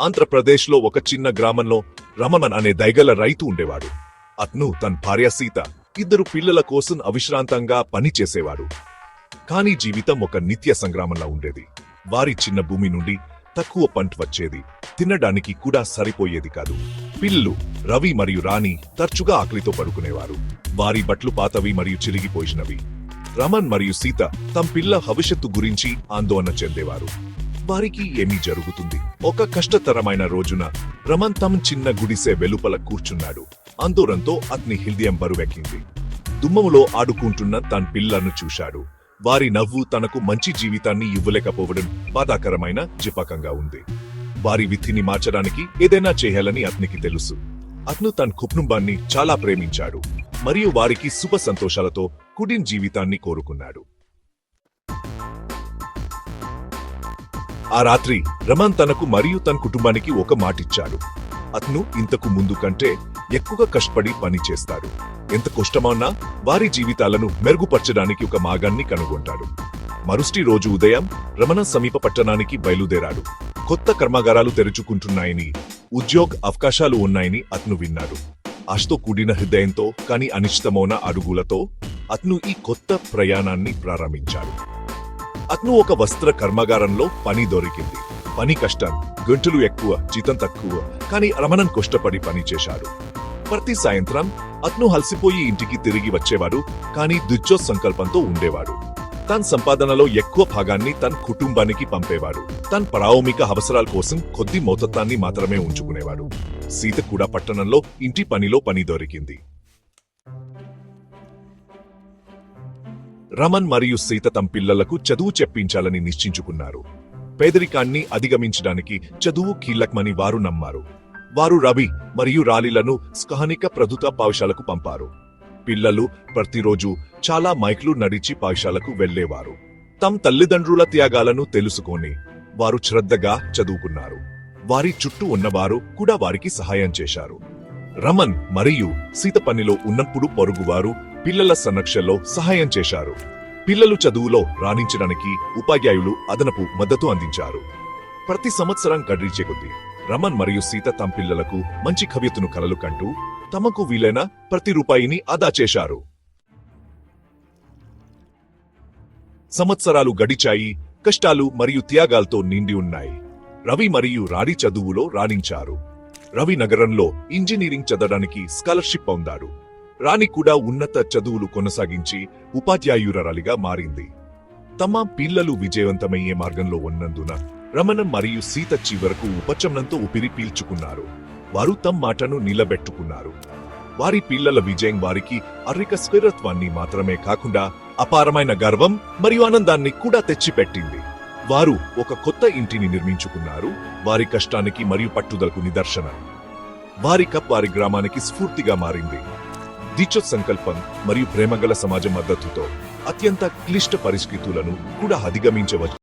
ఆంధ్రప్రదేశ్లో ఒక చిన్న గ్రామంలో రమణన్ అనే దైగల రైతు ఉండేవాడు. అతను తన భార్య సీత ఇద్దరు పిల్లల కోసం అవిశ్రాంతంగా పనిచేసేవాడు కానీ జీవితం ఒక నిత్య సంగ్రామంలా ఉండేది. వారి చిన్న భూమి నుండి తక్కువ పంట వచ్చేది. తినడానికి కూడా సరిపోయేది కాదు. పిల్లలు రవి మరియు రాణి తరచుగా ఆకలితో పడుకునేవారు. వారి బట్లు పాతవి మరియు చిరిగిపోయినవి. రమన్ మరియు సీత తమ పిల్ల భవిష్యత్తు గురించి ఆందోళన చెందేవారు. వారికి ఏమి జరుగుతుంది. ఒక కష్టతరమైన రోజున రమన్ తమ చిన్న గుడిసె వెలుపల కూర్చున్నాడు. ఆందోళనతో అతని హృదయం బరువెక్కింది. దుమ్మములో ఆడుకుంటున్న తన పిల్లను చూశాడు. వారి నవ్వు తనకు మంచి జీవితాన్ని ఇవ్వలేకపోవడం బాధాకరమైన జిపకంగా ఉంది. వారి విధిని మార్చడానికి ఏదైనా చేయాలని అతనికి తెలుసు. అతను తన కుటుంబాన్ని చాలా ప్రేమించాడు. మరియు వారికి శుభ సంతోషాలతో కుడిన్ జీవితాన్ని కోరుకున్నాడు. ఆ రాత్రి రమణ్ తనకు మరియు తన కుటుంబానికి ఒక మాటిచ్చాడు. అతను ఇంతకు ముందు కంటే ఎక్కువగా కష్టపడి పని చేస్తాడు. ఎంత కష్టమన్నా వారి జీవితాలను మెరుగుపరచడానికి ఒక మార్గాన్ని కనుగొంటాడు. మరుసటి రోజు ఉదయం రమణ సమీప పట్టణానికి బయలుదేరాడు. కొత్త కర్మాగారాలు తెరుచుకుంటున్నాయని ఉద్యోగ అవకాశాలు ఉన్నాయని అతను విన్నాడు. ఆశతో కూడిన హృదయంతో కాని అనిశ్చితమైన అడుగులతో అతను ఈ కొత్త ప్రయాణాన్ని ప్రారంభించాడు. అతను ఒక వస్త్ర కర్మాగారంలో పని దొరికింది. పని కష్టం గంటలు ఎక్కువ జీతం తక్కువ కానీ రమణన్ కష్టపడి పనిచేశాడు ప్రతి సాయంత్రం అతను హల్సిపోయి ఇంటికి తిరిగి వచ్చేవాడు కానీ దుచ్చో సంకల్పంతో ఉండేవాడు. తన సంపాదనలో ఎక్కువ భాగాన్ని తన కుటుంబానికి పంపేవాడు. తన ప్రాథమిక అవసరాల కోసం కొద్ది మోతత్వాన్ని మాత్రమే ఉంచుకునేవాడు. సీత కూడా పట్టణంలో ఇంటి పనిలో పని దొరికింది. రమన్ మరియు సీత తమ పిల్లలకు చదువు చెప్పించాలని నిశ్చించుకున్నారు. పేదరికాన్ని అధిగమించడానికి చదువు కీలకమని వారు నమ్మారు. వారు రవి మరియు రాలిలను స్థానిక ప్రభుత్వ పాఠశాలకు పంపారు. పిల్లలు ప్రతిరోజు చాలా మైక్లు నడిచి పాఠశాలకు వెళ్ళేవారు తమ తల్లిదండ్రుల త్యాగాలను తెలుసుకొని వారు శ్రద్ధగా చదువుకున్నారు. వారి చుట్టూ ఉన్నవారు కూడా వారికి సహాయం చేశారు. రమన్ మరియు సీత పనిలో ఉన్నప్పుడు పొరుగువారు పిల్లల సంరక్షణలో సహాయం చేశారు. పిల్లలు చదువులో రాణించడానికి ఉపాధ్యాయులు అదనపు మద్దతు అందించారు. ప్రతి సంవత్సరం గడిచే కొద్ది రమన్ మరియు సీత తమ పిల్లలకు మంచి కవితను కలలు కంటూ తమకు వీలైన ప్రతి రూపాయిని ఆదా చేశారు. సంవత్సరాలు గడిచాయి కష్టాలు మరియు త్యాగాలతో నిండి ఉన్నాయి. రవి మరియు రాణి చదువులో రాణించారు. రవి నగరంలో ఇంజనీరింగ్ చదవడానికి స్కాలర్షిప్ పొందాడు రాణి కూడా ఉన్నత చదువులు కొనసాగించి ఉపాధ్యాయురాలిగా మారింది. తమ పిల్లలు విజయవంతమయ్యే మార్గంలో ఉన్నందున రమణ మరియు సీత చివరకు ఉపచమనంతో ఉపిరి పీల్చుకున్నారు. వారు తమ మాటను నిలబెట్టుకున్నారు. వారి పిల్లల విజయం వారికి అర్రిక స్థిరత్వాన్ని మాత్రమే కాకుండా అపారమైన గర్వం మరియు ఆనందాన్ని కూడా తెచ్చిపెట్టింది. వారు ఒక కొత్త ఇంటిని నిర్మించుకున్నారు. వారి కష్టానికి మరియు పట్టుదలకు నిదర్శనం. వారి కప్ వారి గ్రామానికి స్ఫూర్తిగా మారింది. దీక్ష సంకల్పం మరియు ప్రేమగల సమాజ మద్దతుతో అత్యంత క్లిష్ట పరిస్థితులను కూడా అధిగమించవచ్చు.